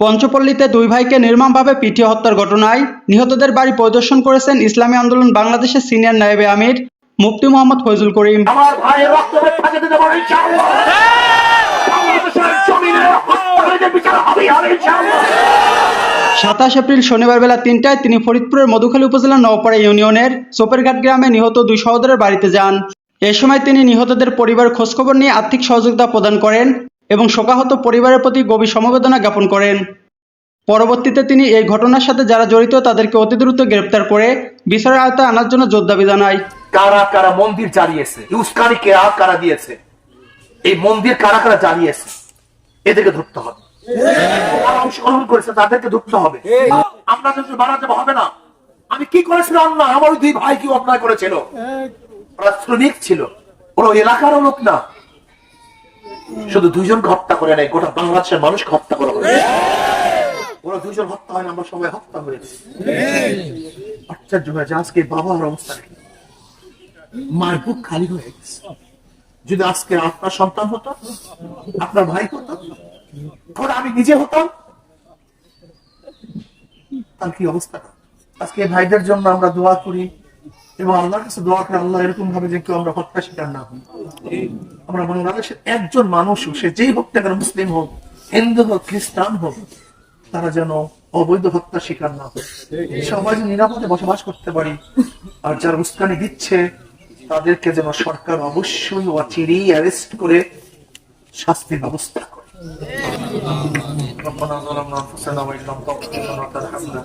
পঞ্চপল্লীতে দুই ভাইকে নির্মমভাবে পিটিয়ে হত্যার ঘটনায় নিহতদের বাড়ি পরিদর্শন করেছেন ইসলামী আন্দোলন বাংলাদেশের সিনিয়র নায়েবে আমির মুফতি মোহাম্মদ ফয়জুল করিম। সাতাশ এপ্রিল শনিবার বেলা তিনটায় তিনি ফরিদপুরের মধুখালী উপজেলার নওপাড়া ইউনিয়নের সোপেরঘাট গ্রামে নিহত দুই সহোদরের বাড়িতে যান। এ সময় তিনি নিহতদের পরিবার খোঁজখবর নিয়ে আর্থিক সহযোগিতা প্রদান করেন। এবং শোকাহত পরিবারের প্রতি গভীর সমবেদনা জ্ঞাপন করেন। পরবর্তীতে তিনি এই ঘটনার সাথে যারা জড়িত, তাদেরকে অতি দ্রুত গ্রেপ্তার করে বিচারের আওতায় আনার জন্য জোর দাবি জানায়। কারা কারা মন্দির জ্বালিয়েছে? উস্কানি কে কারা দিয়েছে? এই মন্দির কারা কারা জ্বালিয়েছে? এদেরকে ধরতে হবে। অংশগ্রহণ করেছে, তাদেরকে ধরতে হবে। আমরা যদি মারা হবে না। আমি কি করেছিলাম? অন্যায়। আমার দুই ভাই কি অন্যায় করেছিল। ওরা শ্রমিক ছিল। ওরা এলাকার লোক না। শুধু দুইজনকে হত্যা করে নাই, গোটা বাংলাদেশের মানুষকে হত্যা করা হয়েছে। ওরা দুইজন হত্যা হয় আমরা সবাই হত্যা আজকে বাবার অবস্থা কি? মায়ের বুক খালি হয়ে গেছে। যদি আজকে আপনার সন্তান হতো, আপনার ভাই হতো ধর আমি নিজে হতাম? তার কি অবস্থা? আজকে ভাইদের জন্য আমরা দোয়া করি। এবং আল্লাহর কাছে দোয়া করি আল্লাহ এরকম ভাবে যে কেউ আমরা হত্যা না হই। আমরা বাংলাদেশের একজন সে যেই হোক না কেন মুসলিম হোক, হিন্দু হোক, খ্রিস্টান হোক, তারা যেন অবৈধ হত্যা শিকার না হয়। সবাই নিরাপদে বসবাস করতে পারি, আর যারা উস্কানি দিচ্ছে, তাদেরকে যেন সরকার অবশ্যই অচিরেই অ্যারেস্ট করে শাস্তির ব্যবস্থা করে। ربنا ظلمنا انفسنا وان لم تغفر لنا وترحمنا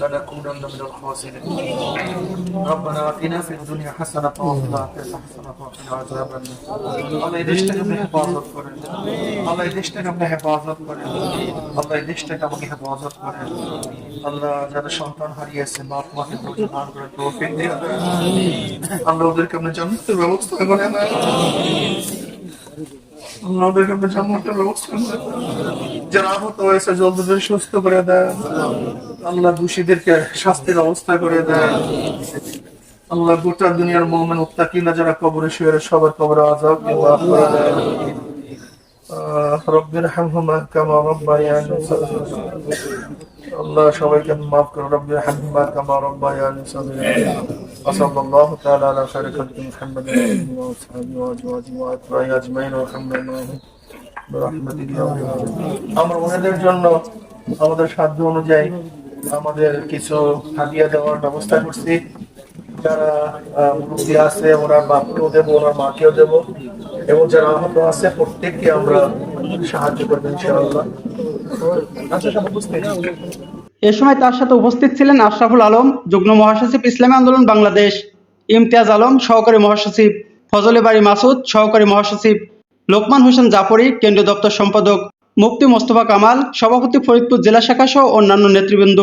لنكونن من الخاسرين ربنا اتنا في الدنيا حسنه وفي الاخره حسنه وقنا عذاب النار আল্লাহ এই দেশটাকে আপনি হেফাজত করেন আল্লাহ এই দেশটাকে আপনি হেফাজত করেন আল্লাহ এই দেশটাকে আমাকে হেফাজত করেন আল্লাহ যারা সন্তান হারিয়েছে বাপ মাকে ধৈর্য ধারণ করে তৌফিক দিন আল্লাহ ওদেরকে আপনি জান্নাতের ব্যবস্থা করেন আল্লাহ ব্যবস্থা যারা আহত হয়েছে, জলদি সুস্থ করে দেয়। আল্লাহ দোষীদেরকে শাস্তির অবস্থা করে দেয়। আল্লাহ গোটা দুনিয়ার মোহামেন উত্তাকিনা যারা কবরে শুয়ে সবার কবরে আজাব রব্বির হামহুমা কামা রব্বায়ানি। সগীরা। আল্লাহ সবাইকে মাফ করো রব্বি হাম্মা কামা রব্বায়ানি সাগীরা। আসাল্লাল্লাহু তাআলা আলা খায়রি খালকি ওয়া আসহাবিহি ওয়া আজওয়াজিহি ওয়া আতবাহি আজমাইন ওয়া আমরা ওনাদের জন্য, আমাদের সাধ্য অনুযায়ী আমাদের কিছু হাদিয়া দেওয়ার ব্যবস্থা করছি। যারা আছে আছে ওনার বাপকেও দেবো, ওরা মাকেও দেবো, এবং যারা আহত আছে, প্রত্যেককে আমরা সাহায্য করবেন ইনশাআল্লাহ। এ সময় তার সাথে উপস্থিত ছিলেন আশরাফুল আলম, যুগ্ম মহাসচিব ইসলামী আন্দোলন বাংলাদেশ, ইমতিয়াজ আলম, সহকারী মহাসচিব ফজলে বাড়ি মাসুদ, সহকারী মহাসচিব লোকমান হোসেন জাফরি, কেন্দ্রীয় দপ্তর সম্পাদক মুফতি মোস্তফা কামাল, সভাপতি ফরিদপুর জেলা শাখা সহ অন্যান্য নেতৃবৃন্দ।